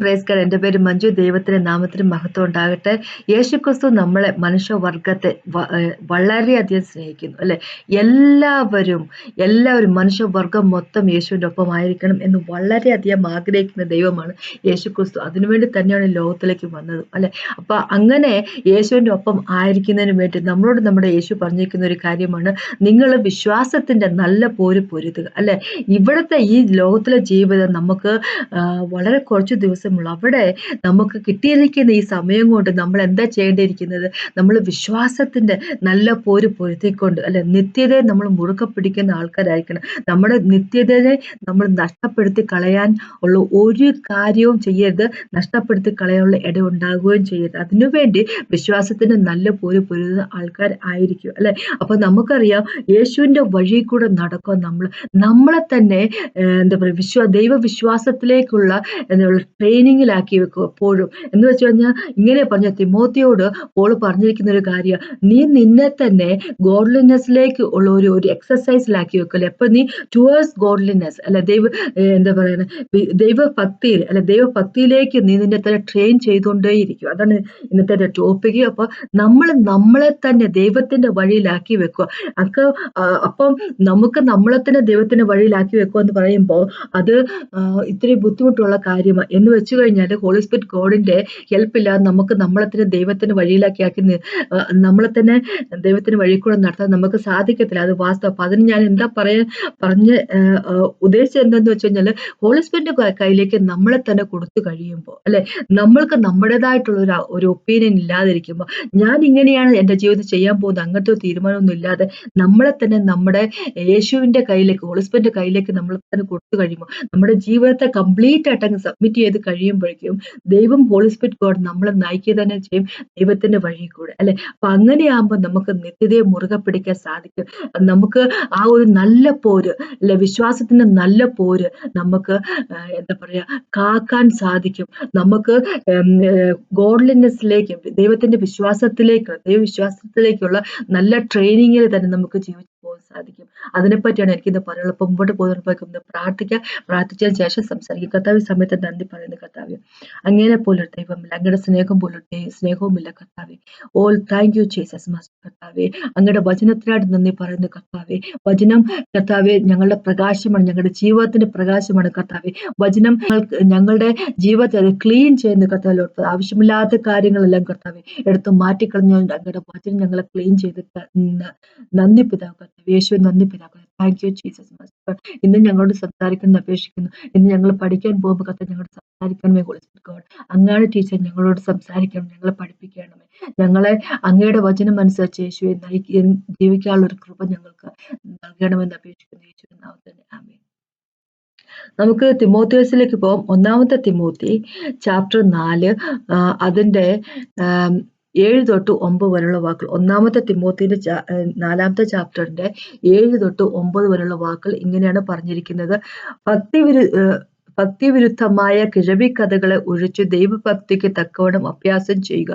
പ്രേസ്കർ എന്റെ പേര് മഞ്ജു. ദൈവത്തിന്റെ നാമത്തിന് മഹത്വം ഉണ്ടാകട്ടെ. യേശുക്രിസ്തു നമ്മളെ മനുഷ്യവർഗത്തെ വളരെയധികം സ്നേഹിക്കുന്നു അല്ലെ? എല്ലാവരും എല്ലാവരും മനുഷ്യവർഗം മൊത്തം യേശുവിന്റെ ഒപ്പം ആയിരിക്കണം എന്ന് വളരെയധികം ആഗ്രഹിക്കുന്ന ദൈവമാണ് യേശുക്രിസ്തു. അതിനുവേണ്ടി തന്നെയാണ് ലോകത്തിലേക്ക് വന്നത് അല്ലെ? അപ്പൊ അങ്ങനെ യേശുവിന്റെ ഒപ്പം ആയിരിക്കുന്നതിന് വേണ്ടി നമ്മളോട് നമ്മുടെ യേശു പറഞ്ഞിരിക്കുന്ന ഒരു കാര്യമാണ് നിങ്ങൾ വിശ്വാസത്തിന്റെ നല്ല പോര് പൊരുതുക അല്ലെ? ഇവിടുത്തെ ഈ ലോകത്തിലെ ജീവിതം നമുക്ക് വളരെ കുറച്ച് ദിവസം ദിവസമുള്ളൂ അവിടെ നമുക്ക് കിട്ടിയിരിക്കുന്ന ഈ സമയം കൊണ്ട് നമ്മൾ എന്താ ചെയ്യേണ്ടിയിരിക്കുന്നത്? നമ്മൾ വിശ്വാസത്തിന്റെ നല്ല പോര് പൊരുത്തിക്കൊണ്ട് അല്ലെ നിത്യതയെ നമ്മൾ മുറുക്ക പിടിക്കുന്ന ആൾക്കാരായിരിക്കണം. നമ്മുടെ നിത്യതയെ നമ്മൾ നഷ്ടപ്പെടുത്തി കളയാൻ ഉള്ള ഒരു കാര്യവും ചെയ്യരുത്. നഷ്ടപ്പെടുത്തി കളയാനുള്ള ഇട ഉണ്ടാകുകയും ചെയ്യരുത്. അതിനുവേണ്ടി വിശ്വാസത്തിന്റെ നല്ല പോര് പൊരുതുന്ന ആൾക്കാർ ആയിരിക്കും അല്ലെ? അപ്പൊ നമുക്കറിയാം യേശുവിന്റെ വഴി കൂടെ നടക്കുക നമ്മൾ നമ്മളെ തന്നെ എന്താ പറയുക വിശ്വാ ദൈവവിശ്വാസത്തിലേക്കുള്ള എന്താ ട്രെയിനിങ്ങിലാക്കി വെക്കും എപ്പോഴും. എന്ന് വെച്ച് കഴിഞ്ഞാൽ ഇങ്ങനെ പറഞ്ഞ തിമോത്തിയോട് പോൾ പറഞ്ഞിരിക്കുന്ന ഒരു കാര്യം നീ നിന്നെ തന്നെ ഗോഡ്ലിനെസ്സിലേക്ക് ഉള്ള ഒരു ഒരു എക്സസൈസിലാക്കി വെക്കല്ലേ? അപ്പൊ നീ ടുവേഴ്സ് ഗോഡ്ലിനെസ് അല്ല ദൈവ എന്താ പറയുന്നത് ദൈവഭക്തിയിൽ അല്ല ദൈവഭക്തിയിലേക്ക് നീ നിന്നെ തന്നെ ട്രെയിൻ ചെയ്തുകൊണ്ടേയിരിക്കും. അതാണ് ഇന്നത്തെ ടോപ്പിക് അപ്പൊ നമ്മൾ നമ്മളെ തന്നെ ദൈവത്തിന്റെ വഴിയിലാക്കി വെക്കുക. അക്ക അപ്പം നമുക്ക് നമ്മളെ തന്നെ ദൈവത്തിന്റെ വഴിയിലാക്കി വെക്കുക എന്ന് പറയുമ്പോൾ അത് ഇത്തിരി ബുദ്ധിമുട്ടുള്ള കാര്യമാണ് എന്ന് വെച്ച് കഴിഞ്ഞാൽ ഹോളി സ്പിരിറ്റ് ഗോഡിന്റെ ഹെൽപ്പ് ഇല്ലാതെ നമുക്ക് നമ്മളെ തന്നെ ദൈവത്തിന് വഴിയിലാക്കി ആക്കി നമ്മളെ തന്നെ ദൈവത്തിന് വഴി കൂടെ നടത്താൻ നമുക്ക് സാധിക്കത്തില്ല. അത് വാസ്തവം. അപ്പൊ അതിന് ഞാൻ എന്താ പറയാ പറഞ്ഞ് ഉദ്ദേശിച്ചത് എന്താന്ന് വെച്ച് കഴിഞ്ഞാൽ ഹോളി സ്പിരിറ്റ് കയ്യിലേക്ക് നമ്മളെ തന്നെ കൊടുത്തു കഴിയുമ്പോൾ അല്ലെ? നമ്മൾക്ക് നമ്മുടേതായിട്ടുള്ള ഒരു ഒരു ഒപ്പീനിയൻ ഇല്ലാതിരിക്കുമ്പോൾ ഞാൻ ഇങ്ങനെയാണ് എന്റെ ജീവിതം ചെയ്യാൻ പോകുന്നത്. അങ്ങനത്തെ തീരുമാനമൊന്നും ഇല്ലാതെ നമ്മളെ തന്നെ നമ്മുടെ യേശുവിന്റെ കയ്യിലേക്ക് സ്പിരിറ്റ് കയ്യിലേക്ക് നമ്മളെ തന്നെ കൊടുത്തു കഴിയുമ്പോൾ നമ്മുടെ ജീവിതത്തെ കംപ്ലീറ്റ് ആയിട്ട് അങ്ങ് സബ്മിറ്റ് ചെയ്ത് കഴിയുമ്പോഴേക്കും ദൈവം ഹോളി സ്പിരിറ്റ് ഗോഡ് നമ്മളെ നയിക്കുക തന്നെ ചെയ്യും ദൈവത്തിന്റെ വഴി കൂടെ അല്ലെ? അപ്പൊ അങ്ങനെയാകുമ്പോൾ നമുക്ക് നിത്യതയെ മുറുകെ പിടിക്കാൻ സാധിക്കും. നമുക്ക് ആ ഒരു നല്ല പോര് അല്ലെ? വിശ്വാസത്തിന്റെ നല്ല പോര് നമുക്ക് എന്താ പറയാ കാക്കാൻ സാധിക്കും. നമുക്ക് ഗോഡ്ലിനെസ്സിലേക്ക് ദൈവത്തിന്റെ വിശ്വാസത്തിലേക്ക് ദൈവവിശ്വാസത്തിലേക്കുള്ള നല്ല ട്രെയിനിങ്ങിൽ തന്നെ നമുക്ക് ജീവിച്ചു പോകാൻ സാധിക്കും. അതിനെപ്പറ്റിയാണ് എനിക്കിത് പറയാനുള്ളത്. അപ്പം മുമ്പോട്ട് പോകുന്ന പ്രാർത്ഥിക്കാം. പ്രാർത്ഥിച്ചതിന് ശേഷം സംസാരിക്കും. കർത്താവ് സമയത്ത് നന്ദി പറയുന്ന കർത്താവ്. അങ്ങനെ പോലൊരു ദൈവമില്ല അങ്ങയുടെ സ്നേഹം പോലൊരു സ്നേഹവുമില്ല കർത്താവ്. All thank you Jesus master കർത്താവെ. അങ്ങയുടെ വചനത്തിനായിട്ട് നന്ദി പറയുന്ന കർത്താവെ. വചനം കർത്താവെ ഞങ്ങളുടെ പ്രകാശമാണ്. ഞങ്ങളുടെ ജീവിതത്തിന്റെ പ്രകാശമാണ് കർത്താവെ. വചനം ഞങ്ങളുടെ ജീവിതത്തെ അത് ക്ലീൻ ചെയ്യുന്ന കർത്താവ്. ആവശ്യമില്ലാത്ത കാര്യങ്ങളെല്ലാം കർത്താവെ എടുത്ത് മാറ്റിക്കളഞ്ഞ അങ്ങയുടെ വചനം ഞങ്ങളെ ക്ലീൻ ചെയ്ത് നന്ദി പിതാവ് കർത്താവ്. യേശു നന്ദി പിതാക്കളെ താങ്ക് യു ജീസസ് മാസ്റ്റർ ഇന്ന് ഞങ്ങളോട് സംസാരിക്കുന്ന അപേക്ഷിക്കുന്നു. ഇന്ന് ഞങ്ങൾ പഠിക്കാൻ പോകുമ്പോൾ കത്ത് ഞങ്ങളോട് സംസാരിക്കണമേ ഗോഡ് അങ്ങാണ് ടീച്ചർ ഞങ്ങളോട് സംസാരിക്കണം ഞങ്ങളെ പഠിപ്പിക്കണമേ. ഞങ്ങളെ അങ്ങയുടെ വചനം അനുസരിച്ച് യേശുവെ ജീവിക്കാനുള്ള ഒരു കൃപ ഞങ്ങൾക്ക് നൽകണമെന്ന് അപേക്ഷിക്കുന്നു. യേശുവിൻ ആമേ നമുക്ക് തിമോത്തിയോസിലേക്ക് പോകാം. ഒന്നാമത്തെ തിമോത്തി ചാപ്റ്റർ നാല് അതിന്റെ ഏഴ് തൊട്ട് ഒമ്പത് വരെയുള്ള വാക്കുകൾ. ഒന്നാമത്തെ തിമോത്തിന്റെ നാലാമത്തെ ചാപ്റ്ററിന്റെ ഏഴ് തൊട്ട് ഒമ്പത് വരെയുള്ള വാക്കുകൾ ഇങ്ങനെയാണ് പറഞ്ഞിരിക്കുന്നത്. ഭക്തി ഭക്തിവിരുദ്ധമായ കിഴവിക്കഥകളെ ഒഴിച്ചു ദൈവഭക്തിക്ക് തക്കവണ്ണം അഭ്യാസം ചെയ്യുക.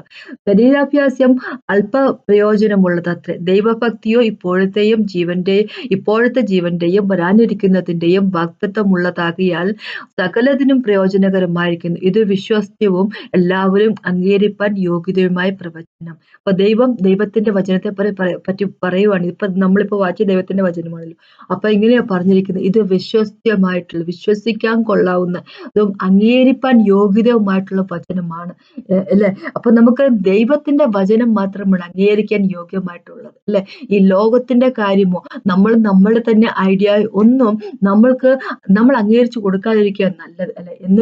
ശരീരാഭ്യാസം അല്പ പ്രയോജനമുള്ളതത്രേ ദൈവഭക്തിയോ ഇപ്പോഴത്തെയും ജീവന്റെ ഇപ്പോഴത്തെ ജീവന്റെയും വരാനിരിക്കുന്നതിന്റെയും ഭക്തത്വമുള്ളതാകിയാൽ സകലതിനും പ്രയോജനകരമായിരിക്കുന്നു. ഇത് വിശ്വസ്യവും എല്ലാവരും അംഗീകരിപ്പാൻ യോഗ്യതയുമായ പ്രവചനം. അപ്പൊ ദൈവം ദൈവത്തിന്റെ വചനത്തെ പറ്റി പറയുവാണ്. ഇപ്പൊ നമ്മളിപ്പോ വായിച്ച ദൈവത്തിന്റെ വചനമാണല്ലോ. അപ്പൊ ഇങ്ങനെയാ പറഞ്ഞിരിക്കുന്നത്. ഇത് വിശ്വസ്യമായിട്ടുള്ള വിശ്വസിക്കാൻ കൊള്ളാം ഇതും അംഗീകരിപ്പാൻ യോഗ്യതവുമായിട്ടുള്ള വചനമാണ് അല്ലെ? അപ്പൊ നമുക്ക് ദൈവത്തിന്റെ വചനം മാത്രമാണ് അംഗീകരിക്കാൻ യോഗ്യമായിട്ടുള്ളത് അല്ലെ? ഈ ലോകത്തിന്റെ കാര്യമോ നമ്മൾ നമ്മൾ തന്നെ ഐഡിയ ഒന്നും നമ്മൾക്ക് നമ്മൾ അംഗീകരിച്ചു കൊടുക്കാതിരിക്കുക നല്ലത് അല്ലെ? എന്ന്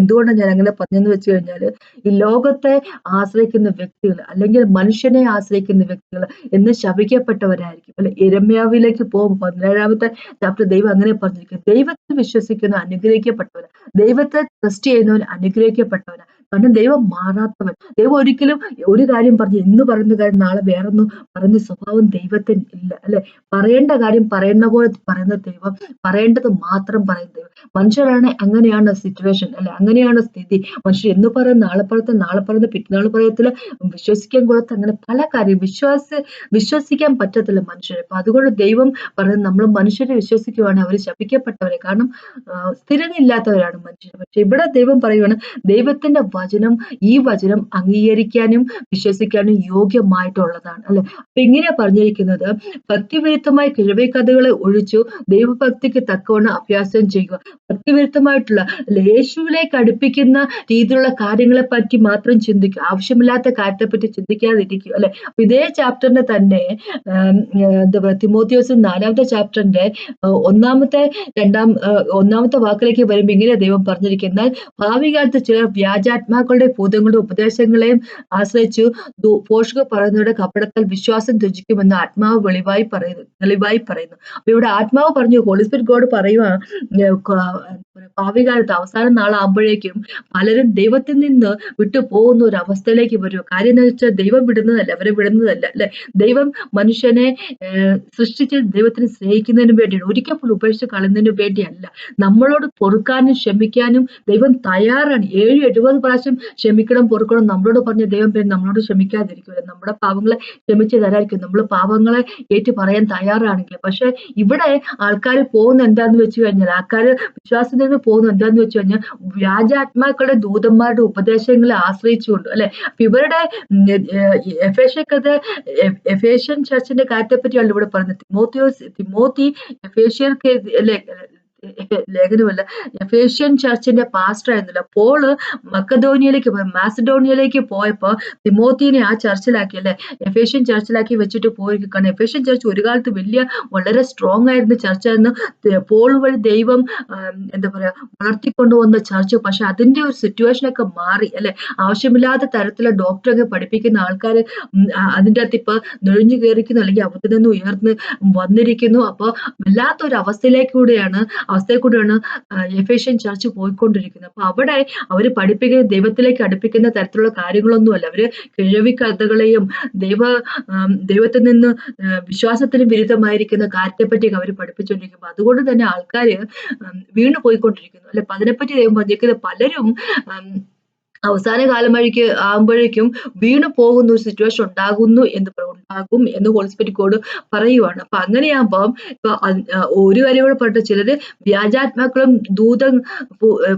എന്തുകൊണ്ടാണ് ഞാൻ അങ്ങനെ പറഞ്ഞെന്ന് വെച്ച് കഴിഞ്ഞാൽ ഈ ലോകത്തെ ആശ്രയിക്കുന്ന വ്യക്തികൾ അല്ലെങ്കിൽ മനുഷ്യനെ ആശ്രയിക്കുന്ന വ്യക്തികൾ എന്ന് ശപിക്കപ്പെട്ടവരായിരിക്കും അല്ലെ? ഇരമ്യാവിലേക്ക് പോകുമ്പോൾ പതിനേഴാമത്തെ ചാപ്റ്റർ ദൈവം അങ്ങനെ പറഞ്ഞിരിക്കും ദൈവത്തിൽ വിശ്വസിക്കുന്ന അനുഗ്രഹിക്കപ്പെട്ട അനുഗ്രഹിക്കപ്പെട്ടവന് ദൈവത്തെ ട്രസ്റ്റ് ചെയ്യുന്നവൻ അനുഗ്രഹിക്കപ്പെട്ടവന്. കാരണം ദൈവം മാറാത്തവൻ. ദൈവം ഒരിക്കലും ഒരു കാര്യം പറഞ്ഞ് ഇന്ന് പറയുന്ന കാര്യം നാളെ വേറൊന്നും പറയുന്ന സ്വഭാവം ദൈവത്തിന് ഇല്ല. അല്ലെ? പറയേണ്ട കാര്യം പറയുന്ന പോലെ പറയുന്ന ദൈവം പറയേണ്ടത് മാത്രം പറയുന്ന ദൈവം. മനുഷ്യരാണ് അങ്ങനെയാണ് സിറ്റുവേഷൻ അല്ലെ? അങ്ങനെയാണ് സ്ഥിതി. മനുഷ്യർ എന്ന് പറയുന്ന നാളെ പറയത്തെ നാളെ പറയുന്ന പിറ്റന്നാൾ പറയത്തിൽ വിശ്വസിക്കാൻ കൊള്ളത്ത അങ്ങനെ പല കാര്യം. വിശ്വാസ വിശ്വസിക്കാൻ പറ്റത്തില്ല മനുഷ്യരെ. അപ്പൊ അതുകൊണ്ട് ദൈവം പറയുന്നത് നമ്മൾ മനുഷ്യരെ വിശ്വസിക്കുവാണെങ്കിൽ അവർ ശപിക്കപ്പെട്ടവരെ. കാരണം സ്ഥിരതയില്ലാത്തവരാണ് മനുഷ്യർ. പക്ഷെ ഇവിടെ ദൈവം പറയുവാണ് ദൈവത്തിന്റെ വചനം ഈ വചനം അംഗീകരിക്കാനും വിശ്വസിക്കാനും യോഗ്യമായിട്ടുള്ളതാണ് അല്ലെ? അപ്പൊ ഇങ്ങനെ പറഞ്ഞിരിക്കുന്നത്. ഭക്തിവിരുദ്ധമായ കിഴവേ കഥകളെ ഒഴിച്ചു ദൈവഭക്തിക്ക് തക്കവണ്ണം അഭ്യാസം ചെയ്യുക. ഭക്തിവിരുദ്ധമായിട്ടുള്ള യേശുവിലേക്ക് അടുപ്പിക്കുന്ന രീതിയിലുള്ള കാര്യങ്ങളെ പറ്റി മാത്രം ചിന്തിക്കുക. ആവശ്യമില്ലാത്ത കാര്യത്തെ പറ്റി ചിന്തിക്കാതിരിക്കുക അല്ലെ? ഇതേ ചാപ്റ്ററിന്റെ തന്നെ എന്താ പറയുക തിമോത്തിയോസ് നാലാമത്തെ ചാപ്റ്ററിന്റെ ഒന്നാമത്തെ രണ്ടാം ഒന്നാമത്തെ വാക്കിലേക്ക് വരുമ്പോൾ ഇങ്ങനെ ദൈവം പറഞ്ഞിരിക്കുന്നത്. ഭാവി കാലത്ത് ചിലർ വ്യാജാത്മാക്കളുടെ ഭൂതങ്ങളുടെ ഉപദേശങ്ങളെയും ആശ്രയിച്ചു. പോഷക പറയുന്നവരുടെ കപടത്താൽ വിശ്വാസം ത്യജിക്കുമെന്ന് ആത്മാവ് വെളിവായി പറയുന്നു തെളിവായി പറയുന്നു. അപ്പൊ ഇവിടെ ആത്മാവ് പറഞ്ഞു ഹോളിസ്പിരിറ്റ് ഗോഡ് പറയുക ഭാവി കാലത്ത് അവസാന നാളാകുമ്പോഴേക്കും പലരും ദൈവത്തിൽ നിന്ന് വിട്ടു പോകുന്ന ഒരു അവസ്ഥയിലേക്ക് വരും കാര്യം എന്ന് വെച്ചാൽ ദൈവം വിടുന്നതല്ല അവരെ വിടുന്നതല്ല അല്ലെ? ദൈവം മനുഷ്യനെ സൃഷ്ടിച്ച് ദൈവത്തിന് സ്നേഹിക്കുന്നതിന് വേണ്ടിയാണ് ഒരിക്കൽ പോലും ഉപേക്ഷിച്ച് കളയുന്നതിന് വേണ്ടിയല്ല. നമ്മളോട് പൊറുക്കാനും ക്ഷമിക്കാനും ദൈവം തയ്യാറാണ്. ഏഴ് എഴുപത് പ്രാവശ്യം ക്ഷമിക്കണം പൊറുക്കണം. നമ്മളോട് പറഞ്ഞ ദൈവം പേര് നമ്മളോട് ക്ഷമിക്കാതിരിക്കുമല്ലോ നമ്മുടെ പാവങ്ങളെ ക്ഷമിച്ച് തരാതിരിക്കും. നമ്മൾ പാവങ്ങളെ ഏറ്റു പറയാൻ തയ്യാറാണെങ്കിൽ. പക്ഷെ ഇവിടെ ആൾക്കാർ പോകുന്ന എന്താന്ന് വെച്ച് കഴിഞ്ഞാൽ ആൾക്കാർ വിശ്വാസത്തിൽ നിന്ന് പോകുന്ന എന്താന്ന് വെച്ച് കഴിഞ്ഞാൽ വ്യാജാത്മാക്കളുടെ ദൂതന്മാരുടെ ഉപദേശങ്ങളെ ആശ്രയിച്ചുകൊണ്ട് അല്ലെ? അപ്പൊ ഇവരുടെ എഫേഷ്യക്കത് എഫേഷ്യൻ ചർച്ചിന്റെ കാര്യത്തെ പറ്റിയാണ് ഇവിടെ പറയുന്നത് തിമോത്തിയോസ് തിമോത്തി എഫേഷ്യർക്ക് അല്ലെ? ലേഖനമല്ല. എഫേഷ്യൻ ചർച്ചിന്റെ പാസ്റ്റർ ആയിരുന്നില്ല. പോൾ മക്കധോനിയയിലേക്ക് പോയി. മാസഡോണിയയിലേക്ക് പോയപ്പോ തിമോത്തിനെ ആ ചർച്ചിലാക്കി അല്ലെ? എഫേഷ്യൻ ചർച്ചിലാക്കി വെച്ചിട്ട് പോയി കാരണം എഫേഷ്യൻ ചർച്ച് ഒരു കാലത്ത് വലിയ വളരെ സ്ട്രോങ് ആയിരുന്ന ചർച്ചായിരുന്നു. പോൾ വഴി ദൈവം എന്താ പറയാ വളർത്തിക്കൊണ്ടുവന്ന ചർച്ച്. പക്ഷെ അതിന്റെ ഒരു സിറ്റുവേഷൻ ഒക്കെ മാറി അല്ലെ? ആവശ്യമില്ലാത്ത തരത്തിലുള്ള ഡോക്ടറൊക്കെ പഠിപ്പിക്കുന്ന ആൾക്കാർ അതിന്റെ അകത്ത് ഇപ്പൊ നുഴഞ്ഞു കയറിക്കുന്നു അല്ലെങ്കിൽ അവിടെ നിന്ന് ഉയർന്ന് വന്നിരിക്കുന്നു. അപ്പൊ വല്ലാത്തൊരു അവസ്ഥയിലേക്കൂടെയാണ് അവസ്ഥയെ കൂടിയാണ് എഫേഷ്യൻ ചർച്ച് പോയിക്കൊണ്ടിരിക്കുന്നത്. അപ്പൊ അവിടെ അവർ പഠിപ്പിക്കുന്ന ദൈവത്തിലേക്ക് അടുപ്പിക്കുന്ന തരത്തിലുള്ള കാര്യങ്ങളൊന്നുമല്ല. അവർ കിഴവി കഥകളെയും ദൈവ ദൈവത്തിൽ നിന്ന് വിശ്വാസത്തിന് വിരുദ്ധമായിരിക്കുന്ന കാര്യത്തെ കാര്യത്തെപ്പറ്റിയൊക്കെ അവർ പഠിപ്പിച്ചുകൊണ്ടിരിക്കുമ്പോൾ അതുകൊണ്ട് തന്നെ ആൾക്കാർ വീണു പോയിക്കൊണ്ടിരിക്കുന്നു. അല്ലെ? അതിനെപ്പറ്റി ദൈവം പറഞ്ഞിരിക്കുന്നത് പലരും അവസാന കാലം വഴിക്ക് ആകുമ്പോഴേക്കും വീണു പോകുന്ന ഒരു സിറ്റുവേഷൻ ഉണ്ടാകുന്നു എന്ന് ഉണ്ടാകും എന്ന് ഹോൾസ്പെറ്റിക്കോട് കോഡ് പറയുവാണ്. അപ്പൊ അങ്ങനെയാകുമ്പോൾ ഇപ്പൊ ഒരു കാര്യം കൂടെ പറഞ്ഞ ചിലര് വ്യാജാത്മാക്കളും ദൂത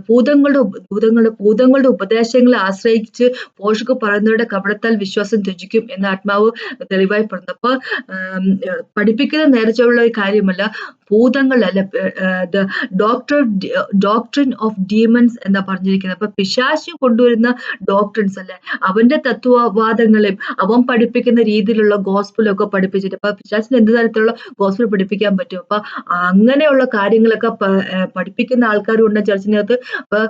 ഭൂതങ്ങളുടെ ഭൂതങ്ങളുടെ ഭൂതങ്ങളുടെ ഉപദേശങ്ങളെ ആശ്രയിച്ച് പോഷക പറയുന്നവരുടെ കപടത്താൽ വിശ്വാസം ത്യജിക്കും എന്ന ആത്മാവ് തെളിവായി പറഞ്ഞു അപ്പൊ പഠിപ്പിക്കുന്ന നേരച്ചുള്ള ഒരു കാര്യമല്ല ഭൂതങ്ങൾ അല്ല ഡോക്ടർ ഡോക്ടറിൻ ഓഫ് ഡീമൻസ് എന്നാ പറഞ്ഞിരിക്കുന്നത്. അപ്പൊ പിശാശി കൊണ്ടുവരുന്ന ഡോക്ട്രിൻസ് അല്ലെ? അവന്റെ തത്വവാദങ്ങളെയും അവൻ പഠിപ്പിക്കുന്ന രീതിയിലുള്ള ഗോസ്പിലൊക്കെ പഠിപ്പിച്ചിട്ട്. അപ്പൊ പിശാച്ചിന് എന്ത് തരത്തിലുള്ള ഗോസ്പിൽ പഠിപ്പിക്കാൻ പറ്റും? അപ്പൊ അങ്ങനെയുള്ള കാര്യങ്ങളൊക്കെ പഠിപ്പിക്കുന്ന ആൾക്കാരും ഉണ്ട് ചർച്ചിനകത്ത്. അപ്പൊ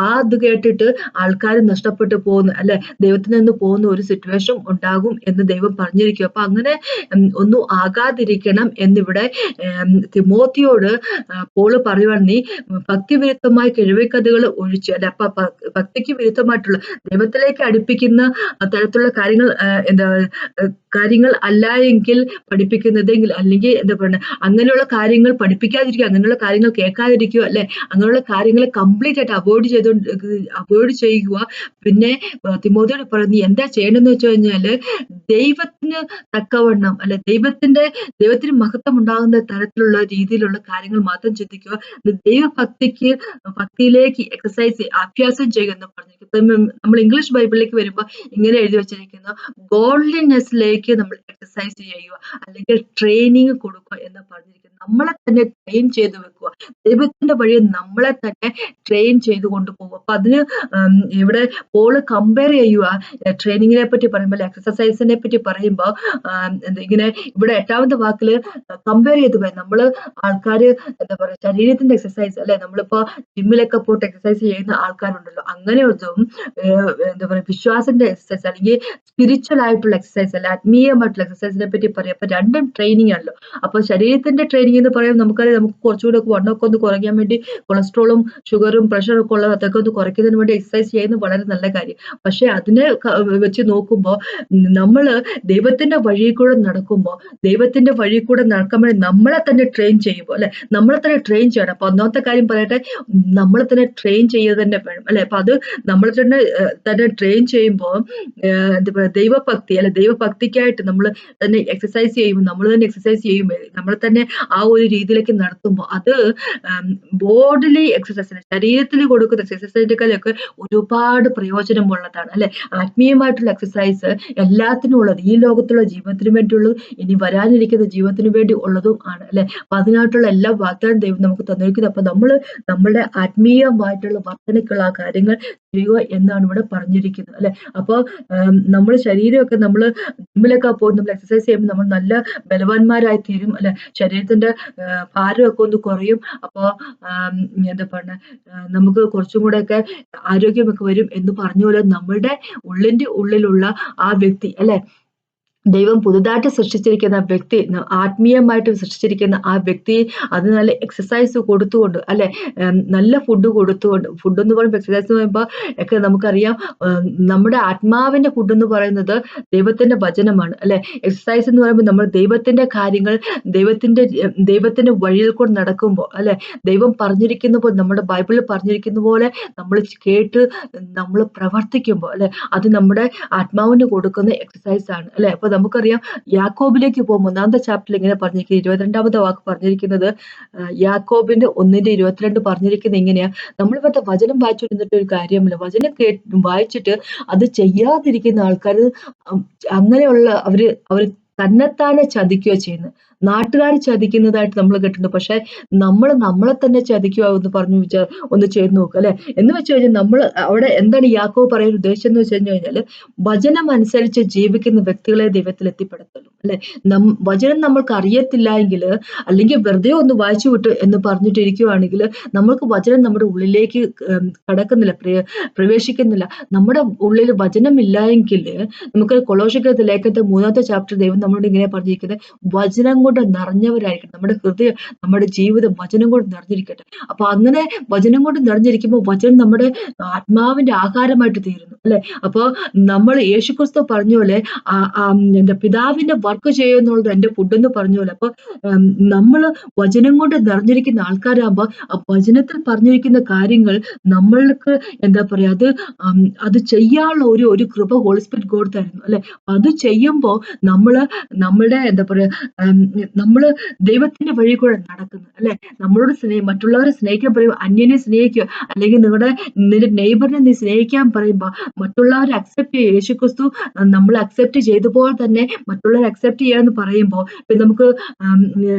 ആ ഇത് കേട്ടിട്ട് ആൾക്കാർ നഷ്ടപ്പെട്ടു പോകുന്നു അല്ലെ? ദൈവത്തിൽ നിന്ന് പോകുന്ന ഒരു സിറ്റുവേഷൻ ഉണ്ടാകും എന്ന് ദൈവം പറഞ്ഞിരിക്കും. അപ്പൊ അങ്ങനെ ഒന്നും ആകാതിരിക്കണം എന്നിവിടെ തിമോത്തിയോട് പോൾ പറയുവാണ് നീ ഭക്തിവിരുദ്ധമായ കിഴവിക്കഥകൾ ഒഴിച്ച് അല്ലെ അപ്പൊ ഭക്തിക്ക് വിരുദ്ധമായിട്ടുള്ള ദൈവത്തിലേക്ക് അടുപ്പിക്കുന്ന തരത്തിലുള്ള കാര്യങ്ങൾ എന്താ കാര്യങ്ങൾ അല്ല എങ്കിൽ പഠിപ്പിക്കുന്നതെങ്കിൽ അല്ലെങ്കിൽ എന്താ പറയുക അങ്ങനെയുള്ള കാര്യങ്ങൾ പഠിപ്പിക്കാതിരിക്കുക അങ്ങനെയുള്ള കാര്യങ്ങൾ കേൾക്കാതിരിക്കുക അല്ലെ? അങ്ങനെയുള്ള കാര്യങ്ങളെ കംപ്ലീറ്റ് ആയിട്ട് അവോയ്ഡ് ചെയ്തുകൊണ്ട് അവോയ്ഡ് ചെയ്യുക. പിന്നെ തിമോതിയോട് പറയുന്നത് എന്താ ചെയ്യണമെന്ന് വെച്ച് കഴിഞ്ഞാൽ ദൈവത്തിന് തക്കവണ്ണം അല്ലെ ദൈവത്തിന്റെ ദൈവത്തിന് മഹത്വം ഉണ്ടാകുന്ന തരത്തിലുള്ള രീതിയിലുള്ള കാര്യങ്ങൾ മാത്രം ചിന്തിക്കുക. ദൈവഭക്തിക്ക് ഭക്തിയിലേക്ക് എക്സസൈസ് അഭ്യാസം ചെയ്യുക എന്ന് പറഞ്ഞിരിക്കും നമ്മൾ ഇംഗ്ലീഷ് ബൈബിളിലേക്ക് വരുമ്പോൾ ഇങ്ങനെ എഴുതി വെച്ചിരിക്കുന്നു. വെച്ചിരിക്കുന്ന ഗോൾഡിനെസ്സിലേക്ക് നമ്മൾ എക്സസൈസ് ചെയ്യുക അല്ലെങ്കിൽ ട്രെയിനിങ് കൊടുക്കുക എന്ന് പറഞ്ഞിരിക്കുന്നത് നമ്മളെ തന്നെ ട്രെയിൻ ചെയ്ത് വെക്കുക. ദൈവത്തിന്റെ വഴി നമ്മളെ തന്നെ ട്രെയിൻ ചെയ്ത് കൊണ്ടുപോകുക അപ്പൊ അതിന് ഇവിടെ പോൾ കമ്പയർ ചെയ്യുക. ട്രെയിനിങ്ങിനെ പറ്റി പറയുമ്പോൾ എക്സസൈസിനെ പറ്റി പറയുമ്പോൾ ഇങ്ങനെ ഇവിടെ എട്ടാമത്തെ വാക്കിൽ കമ്പയർ ചെയ്ത് പോയി നമ്മൾ ആൾക്കാര് എന്താ പറയാ ശരീരത്തിന്റെ എക്സസൈസ് അല്ലെ? നമ്മളിപ്പോ ജിമ്മിലൊക്കെ പോയിട്ട് എക്സസൈസ് ചെയ്യുന്ന ആൾക്കാരുണ്ടല്ലോ. അങ്ങനെ ഒരു എന്താ പറയാ വിശ്വാസത്തിന്റെ എക്സസൈസ് അല്ലെങ്കിൽ സ്പിരിച്വൽ ആയിട്ടുള്ള എക്സസൈസ് അല്ലെ? ആത്മീയമായിട്ടുള്ള എക്സസൈസിനെ പറ്റി പറയാം. അപ്പൊ രണ്ടും ട്രെയിനിങ് ആണല്ലോ. അപ്പൊ ശരീരത്തിന്റെ ട്രെയിനിങ് എന്ന് പറയുമ്പോൾ നമുക്കറിയാം നമുക്ക് കുറച്ചുകൂടെ വണ്ണമൊക്കെ ഒന്ന് കുറയ്ക്കാൻ വേണ്ടി കൊളസ്ട്രോളും ഷുഗറും പ്രഷറും ഒക്കെ ഉള്ളത് അതൊക്കെ ഒന്ന് കുറയ്ക്കുന്നതിന് വേണ്ടി എക്സസൈസ് ചെയ്യുന്നത് വളരെ നല്ല കാര്യം. പക്ഷെ അതിനെ വെച്ച് നോക്കുമ്പോൾ നമ്മൾ ദൈവത്തിന്റെ വഴി കൂടെ നടക്കുമ്പോൾ ദൈവത്തിന്റെ വഴി കൂടെ നടക്കാൻ വേണ്ടി നമ്മളെ തന്നെ ട്രെയിൻ ചെയ്യുമ്പോൾ അല്ലെ? നമ്മളെ തന്നെ ട്രെയിൻ ചെയ്യണം. അപ്പൊ ഒന്നാമത്തെ കാര്യം പറയട്ടെ നമ്മളെ തന്നെ ട്രെയിൻ ചെയ്യുക തന്നെ വേണം അല്ലെ? അപ്പൊ അത് നമ്മളെ തന്നെ തന്നെ ട്രെയിൻ ചെയ്യുമ്പോൾ എന്താ പറയുക ദൈവഭക്തി അല്ലെ? ദൈവഭക്തിക്കായിട്ട് നമ്മൾ തന്നെ എക്സസൈസ് ചെയ്യുമ്പോൾ നമ്മൾ തന്നെ എക്സസൈസ് ചെയ്യുമ്പോൾ നമ്മൾ തന്നെ ആ ഒരു രീതിയിലേക്ക് നടത്തുമ്പോൾ അത് ബോഡിലി എക്സസൈസ് ശരീരത്തിൽ കൊടുക്കുന്ന എക്സസൈസിനേക്കാളൊക്കെ ഒരുപാട് പ്രയോജനമുള്ളതാണ് അല്ലെ? ആത്മീയമായിട്ടുള്ള എക്സസൈസ് എല്ലാത്തിനും ഉള്ളത് ഈ ലോകത്തുള്ള ജീവിതത്തിന് വേണ്ടിയുള്ളതും ഇനി വരാനിരിക്കുന്ന ജീവിതത്തിന് വേണ്ടി ഉള്ളതും ആണ് അല്ലെ? അപ്പൊ അതിനായിട്ടുള്ള എല്ലാ വാഗ്ദാനം ദൈവം നമുക്ക് തന്നിരിക്കുന്നത് അപ്പൊ നമ്മൾ നമ്മുടെ ആത്മീയമായിട്ടുള്ള വർധനയ്ക്കുള്ള ആ കാര്യങ്ങൾ ചെയ്യുക എന്നാണ് ഇവിടെ പറഞ്ഞിരിക്കുന്നത് അല്ലെ? അപ്പോൾ നമ്മുടെ ശരീരമൊക്കെ നമ്മൾ ജിമ്മിലൊക്കെ പോകുന്ന നമ്മൾ എക്സസൈസ് ചെയ്യുമ്പോൾ നമ്മൾ നല്ല ബലവാന്മാരായി തീരും അല്ലെ? ശരീരത്തിന്റെ ഭാരമൊക്കെ ഒന്ന് കുറയും. അപ്പോൾ എന്താ പറയുക നമുക്ക് കുറച്ചും കൂടെ ഒക്കെ ആരോഗ്യമൊക്കെ വരും എന്ന് പറഞ്ഞ പോലെ നമ്മളുടെ ഉള്ളിന്റെ ഉള്ളിലുള്ള ആ വ്യക്തി അല്ലെ? ദൈവം പുതുതായിട്ട് സൃഷ്ടിച്ചിരിക്കുന്ന വ്യക്തി ആത്മീയമായിട്ട് സൃഷ്ടിച്ചിരിക്കുന്ന ആ വ്യക്തി അത് നല്ല എക്സസൈസ് കൊടുത്തുകൊണ്ട് അല്ലെ നല്ല ഫുഡ് കൊടുത്തുകൊണ്ട് ഫുഡ് എന്ന് പറയുമ്പോൾ എക്സസൈസ് എന്ന് പറയുമ്പോൾ ഒക്കെ നമുക്കറിയാം നമ്മുടെ ആത്മാവിന്റെ ഫുഡ് എന്ന് പറയുന്നത് ദൈവത്തിന്റെ വചനമാണ് അല്ലെ? എക്സസൈസ് എന്ന് പറയുമ്പോൾ നമ്മൾ ദൈവത്തിന്റെ കാര്യങ്ങൾ ദൈവത്തിന്റെ ദൈവത്തിന്റെ വഴിയിൽ കൂടെ നടക്കുമ്പോൾ അല്ലെ? ദൈവം പറഞ്ഞിരിക്കുന്ന പോലെ നമ്മുടെ ബൈബിളിൽ പറഞ്ഞിരിക്കുന്ന പോലെ നമ്മൾ കേട്ട് നമ്മൾ പ്രവർത്തിക്കുമ്പോൾ അല്ലെ? അത് നമ്മുടെ ആത്മാവിന് കൊടുക്കുന്ന എക്സസൈസ് ആണ് അല്ലെ? അപ്പൊ നമുക്കറിയാം യാക്കോബിലേക്ക് പോകുമ്പോൾ മൂന്നാമത്തെ ചാപ്റ്ററിൽ ഇങ്ങനെ പറഞ്ഞിരിക്കുന്നത് ഇരുപത്തിരണ്ടാമത്തെ വാക്ക് പറഞ്ഞിരിക്കുന്നത് യാക്കോബിന്റെ ഒന്നിന്റെ ഇരുപത്തിരണ്ട് പറഞ്ഞിരിക്കുന്നത് ഇങ്ങനെയാ. നമ്മൾ ഇവിടുത്തെ വചനം വായിച്ചിരുന്നിട്ട് ഒരു കാര്യമില്ല. വചനം കേ വായിച്ചിട്ട് അത് ചെയ്യാതിരിക്കുന്ന ആൾക്കാർ അങ്ങനെയുള്ള അവർ അവർ തന്നെത്താനെ ചതിക്കുകയോ ചെയ്യുന്നത്. നാട്ടുകാർ ചതിക്കുന്നതായിട്ട് നമ്മൾ കേട്ടിട്ടുണ്ട്. പക്ഷെ നമ്മൾ നമ്മളെ തന്നെ ചതിക്കുക എന്ന് പറഞ്ഞു വെച്ചാൽ ഒന്ന് ചെയ്ത് നോക്കുക അല്ലെ? എന്ന് വെച്ച് കഴിഞ്ഞാൽ നമ്മൾ അവിടെ എന്താണ് യാക്കോ പറയാൻ ഉദ്ദേശം എന്ന് വെച്ച് കഴിഞ്ഞാൽ വചനം അനുസരിച്ച് ജീവിക്കുന്ന വ്യക്തികളെ ദൈവത്തിൽ എത്തിപ്പെടുത്തുള്ളൂ അല്ലെ? നം വചനം നമ്മൾക്ക് അറിയത്തില്ല എങ്കിൽ അല്ലെങ്കിൽ വെറുതെ ഒന്ന് വായിച്ചു വിട്ടു എന്ന് പറഞ്ഞിട്ടിരിക്കുവാണെങ്കിൽ നമ്മൾക്ക് വചനം നമ്മുടെ ഉള്ളിലേക്ക് കടക്കുന്നില്ല പ്രവേശിക്കുന്നില്ല. നമ്മുടെ ഉള്ളിൽ വചനമില്ല എങ്കിൽ നമുക്ക് കൊളോഷിക്കത്തെ ലേഖനത്തെ മൂന്നാമത്തെ ചാപ്റ്റർ ദൈവം നമ്മളോട് ഇങ്ങനെ പറഞ്ഞിരിക്കുന്നത് വചനം നിറഞ്ഞവരായിരിക്കട്ടെ നമ്മുടെ ഹൃദയം നമ്മുടെ ജീവിതം വചനം കൊണ്ട് നിറഞ്ഞിരിക്കട്ടെ. അപ്പൊ അങ്ങനെ വചനം കൊണ്ട് നിറഞ്ഞിരിക്കുമ്പോൾ വചനം നമ്മുടെ ആത്മാവിന്റെ ആഹാരമായിട്ട് തീരുന്നു അല്ലെ? അപ്പോൾ നമ്മൾ യേശുക്രിസ്തു പറഞ്ഞ പോലെ എന്താ പിതാവിന്റെ വർക്ക് ചെയ്യുന്നുള്ളത് എന്റെ ഫുഡ് എന്ന് പറഞ്ഞ പോലെ അപ്പൊ നമ്മൾ വചനം കൊണ്ട് നിറഞ്ഞിരിക്കുന്ന ആൾക്കാരാകുമ്പോൾ വചനത്തിൽ പറഞ്ഞിരിക്കുന്ന കാര്യങ്ങൾ നമ്മൾക്ക് എന്താ പറയാ അത് അത് ചെയ്യാനുള്ള ഒരു ഒരു കൃപ ഹോളിസ്പിരിറ്റ് കൊടുത്തായിരുന്നു അല്ലെ? അത് ചെയ്യുമ്പോൾ നമ്മൾ നമ്മുടെ എന്താ പറയാ നമ്മൾ ദൈവത്തിന്റെ വഴി കൂടെ നടക്കുന്നു അല്ലെ? നമ്മളോട് സ്നേഹം മറ്റുള്ളവരെ സ്നേഹിക്കാൻ പറയുമ്പോൾ അന്യനെ സ്നേഹിക്കുക അല്ലെങ്കിൽ നിങ്ങളുടെ നിന്റെ നെയ്ബറിനെ നീ സ്നേഹിക്കാൻ പറയുമ്പോൾ മറ്റുള്ളവരെ അക്സെപ്റ്റ് ചെയ്യുക. യേശു ക്രിസ്തു നമ്മൾ അക്സെപ്റ്റ് ചെയ്ത പോലെ തന്നെ മറ്റുള്ളവരെ അക്സെപ്റ്റ് ചെയ്യാന്ന് പറയുമ്പോൾ ഇപ്പൊ നമുക്ക്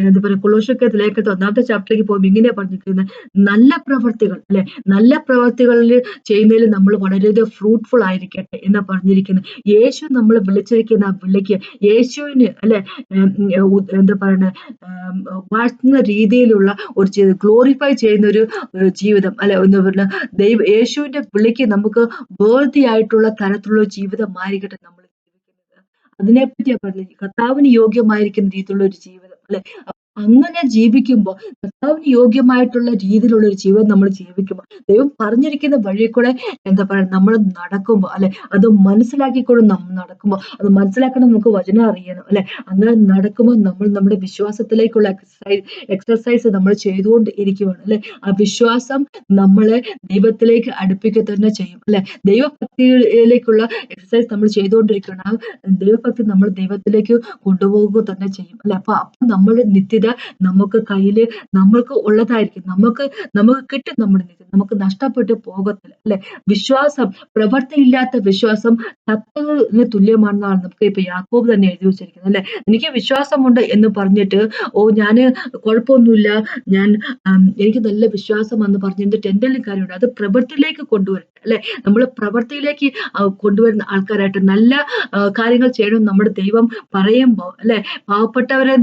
എന്താ പറയുക കുളോഷക്കത്തിലേക്ക് ഒന്നാമത്തെ ചാപ്റ്ററിലേക്ക് പോകുമ്പോൾ ഇങ്ങനെ പറഞ്ഞിരിക്കുന്നത്. നല്ല പ്രവർത്തികൾ അല്ലെ? നല്ല പ്രവർത്തികളിൽ ചെയ്യുന്നതിൽ നമ്മൾ വളരെയധികം ഫ്രൂട്ട്ഫുൾ ആയിരിക്കട്ടെ എന്ന് പറഞ്ഞിരിക്കുന്നത്. യേശു നമ്മൾ വിളിച്ചിരിക്കുന്ന വിളിക്ക് യേശുവിന് അല്ലെ? എന്താ പറയുന്നത് വാഴ്ത്തുന്ന രീതിയിലുള്ള ഒരു ജീവിതം ഗ്ലോറിഫൈ ചെയ്യുന്ന ഒരു ജീവിതം അല്ലെ? എന്താ പറയുക ദൈവ യേശുവിന്റെ വിളിക്ക് നമുക്ക് വേർതി ആയിട്ടുള്ള തരത്തിലുള്ള ജീവിതമായിരിക്കട്ടെ നമ്മൾ ജീവിക്കുന്നത്. അതിനെപ്പറ്റിയാ പറഞ്ഞത്. കർത്താവിന് യോഗ്യമായിരിക്കുന്ന രീതിയിലുള്ള ഒരു ജീവിതം അല്ലെ? അങ്ങനെ ജീവിക്കുമ്പോൾ കർത്താവിന് യോഗ്യമായിട്ടുള്ള രീതിയിലുള്ള ഒരു ജീവിതം നമ്മൾ ജീവിക്കുമ്പോൾ ദൈവം പറഞ്ഞിരിക്കുന്ന വഴി കൂടെ എന്താ പറയുക നമ്മൾ നടക്കുമ്പോൾ അല്ലെ അത് മനസ്സിലാക്കിക്കൊണ്ട് നമ്മൾ നടക്കുമ്പോൾ അത് മനസ്സിലാക്കണം നമുക്ക് വചനം അറിയണം അല്ലെ അങ്ങനെ നടക്കുമ്പോൾ നമ്മൾ നമ്മുടെ വിശ്വാസത്തിലേക്കുള്ള എക്സസൈസ് എക്സസൈസ് നമ്മൾ ചെയ്തുകൊണ്ട് ഇരിക്കുകയാണ് അല്ലെ ആ വിശ്വാസം നമ്മളെ ദൈവത്തിലേക്ക് അടുപ്പിക്കുക തന്നെ ചെയ്യും അല്ലെ ദൈവഭക്തിയിലേക്കുള്ള എക്സസൈസ് നമ്മൾ ചെയ്തുകൊണ്ടിരിക്കുകയാണ് ആ ദൈവഭക്തി നമ്മൾ ദൈവത്തിലേക്ക് കൊണ്ടുപോകുക തന്നെ ചെയ്യും അല്ലെ അപ്പൊ അപ്പൊ നമ്മുടെ നിത്യത നമുക്ക് കയ്യിൽ നമ്മൾക്ക് ഉള്ളതായിരിക്കും. നമുക്ക് നമുക്ക് കിട്ടും നമ്മുടെ നിത്യം നമുക്ക് നഷ്ടപ്പെട്ടു പോകത്തില്ല അല്ലെ? വിശ്വാസം പ്രവർത്തിയില്ലാത്ത വിശ്വാസം തത്വത്തിന് തുല്യമാണെന്നാണ് നമുക്ക് ഇപ്പൊ യാക്കോബ് തന്നെ എഴുതി വെച്ചിരിക്കുന്നത് അല്ലെ? എനിക്ക് വിശ്വാസമുണ്ട് എന്ന് പറഞ്ഞിട്ട് ഓ ഞാൻ കുഴപ്പമൊന്നുമില്ല. ഞാൻ എനിക്ക് നല്ല വിശ്വാസം എന്ന് പറഞ്ഞിട്ട് എന്തെങ്കിലും കാര്യമുണ്ട് അത് പ്രവൃത്തിയിലേക്ക് കൊണ്ടുവരട്ടെ അല്ലെ? നമ്മൾ പ്രവൃത്തിയിലേക്ക് കൊണ്ടുവരുന്ന ആൾക്കാരായിട്ട് നല്ല കാര്യങ്ങൾ ചെയ്യണം നമ്മുടെ ദൈവം പറയുമ്പോൾ അല്ലെ? പാവപ്പെട്ടവരെ